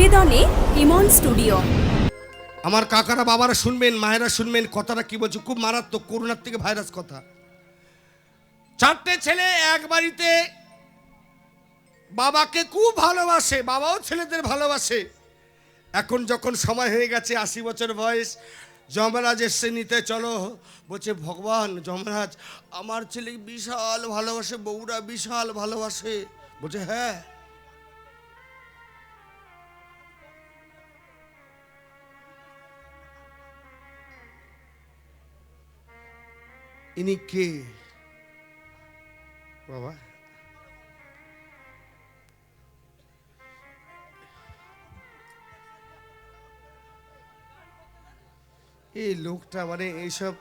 নিবেদনে ইমন studio. আমার কাকারা বাবারা শুনবেন, মায়েরা শুনবেন, কথাটা কি বলছে? খুব মারাত্মক করোনার থেকে ভাইরাস কথা। চারটে ছেলে এক বাড়িতে বাবাকে খুব ভালোবাসে, বাবাও ছেলেদের ভালোবাসে। এখন যখন সময় হয়ে গেছে, আশি বছর বয়স, যমরাজ এসছে নিতে, চলো, বলছে, ভগবান, যমরাজ, আমার ছেলে বিশাল ভালোবাসে, বউরা বিশাল ভালোবাসে। বলছে হ্যাঁ। ইনি কে বাবা এই লোকটা মানে এইসব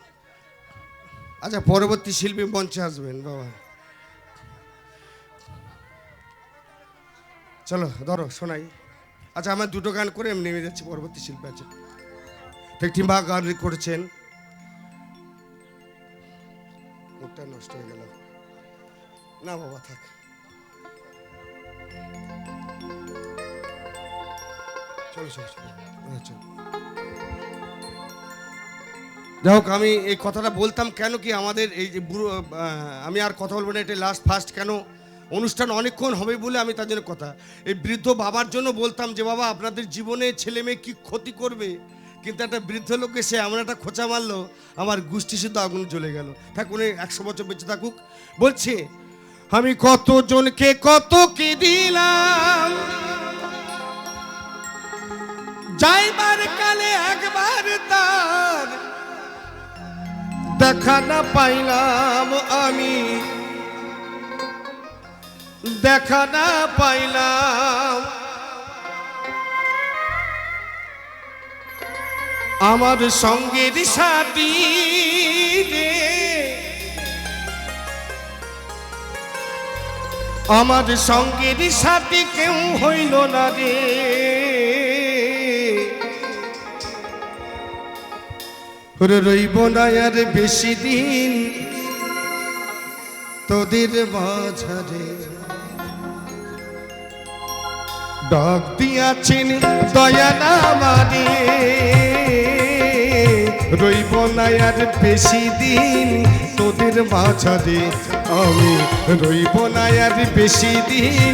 আচ্ছা পরবর্তী শিল্পী মঞ্চে আসবেন, বাবা। চলো, ধরো, শোনাই। আচ্ছা আমার দুটো গান করে আমি নেমে যাচ্ছি, পরবর্তী শিল্পী আছে। টিম্বা গান করেছেন। নষ্ট হয়ে গেল। না বাবা থাক। হ্যাঁ, যাই হোক আমি এই কথাটা বলতাম কেন কি আমাদের এই যে বুড়ো আমি আর কথা বলব না এটা লাস্ট ফার্স্ট কেন অনুষ্ঠান অনেকক্ষণ হবে বলে আমি তার জন্য কথা। এই বৃদ্ধ বাবার জন্য বলতাম যে বাবা আপনাদের জীবনে ছেলে মেয়ে কী ক্ষতি করবে? কিন্তু একটা বৃদ্ধ লোক এসে এমন একটা খোঁচা মারলো, আমার গোষ্ঠী শুদ্ধ আগুন জ্বলে গেল। উনি একশো বছর বেঁচে থাকুক। বলছে, আমি কতজনকে কত কি দিলাম? যাইবার কালে একবার তার দেখা না পাইলাম আমি। দেখা না পাইলাম আমার সঙ্গের সাথী রে। আমার সঙ্গের সাথী কেউ হইল না রে। রইব না আর বেশি দিন তোদের মাঝারে। ডাক দিয়াছেন দয়া না মানে। রইব না আর বেশি দিন তোদের মাঝারে আমি রইব না আর বেশি দিন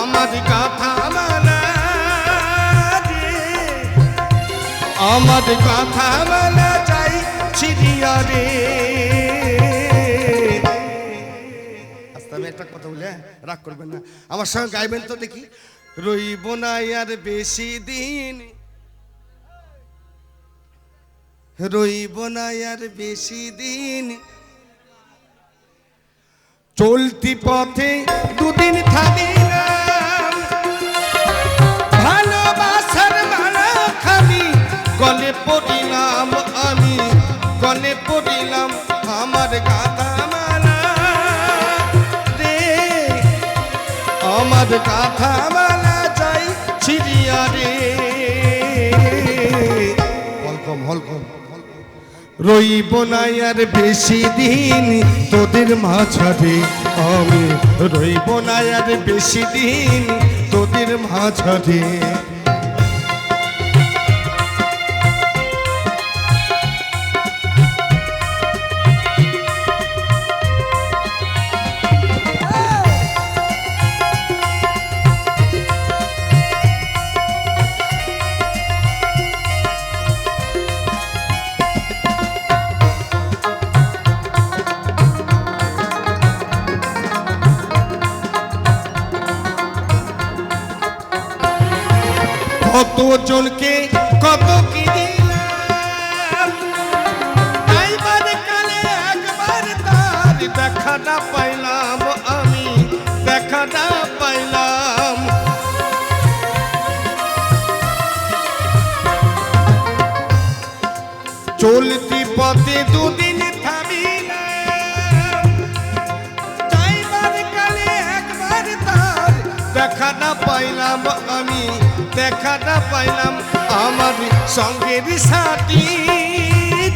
আমার কথা মালা আমার কথা মালা চাই ছিড়িয়া রে আমি একটা কথা বলে হ্যাঁ? রাগ করবেন না। আমার সঙ্গে গাইবেন তো দেখি। রইব না আর বেশি দিন। রইব না আর বেশি দিন। চলতি পথে দুদিন থামিলাম পড়িলাম, আমার গাথা মালা। রে, আমার গাথা মালা চাই ছিড়িয়া রে। হলকম হলকম রইব না আর বেশি দিন তোদের মাঝারে। আমি রইব না আর বেশি দিন তোদের মাঝারে। কত কি আইবার কালে একবার তার দেখাটা পাইলাম আমি। পাইলাম দেখাটা পাইলাম আমি দেখাটা পাইলাম আমার সঙ্গের সাথী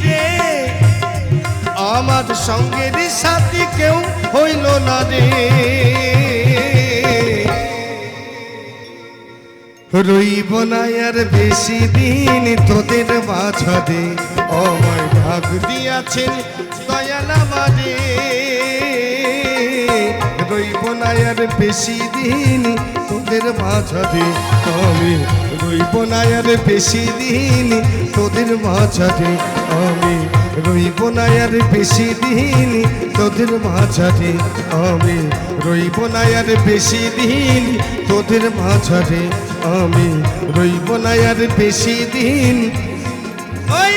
রে। আমার সঙ্গের সাথী কেউ হইল না রে। রইব না আর বেশি দিন তোদের মাঝারে আমায় ভাগ দিয়াছেন দয়াল আমারে। রইব না আর বেশি দিন, তোদের মাঝারে আমি রইব না আর বেশি দিন, তোদের মাঝারে আমি রইব না বেশি দিন, তোদের মাঝারে আমি রইব না বেশি দিন, তোদের মাঝারে আমি রইব না বেশি দিন। ওই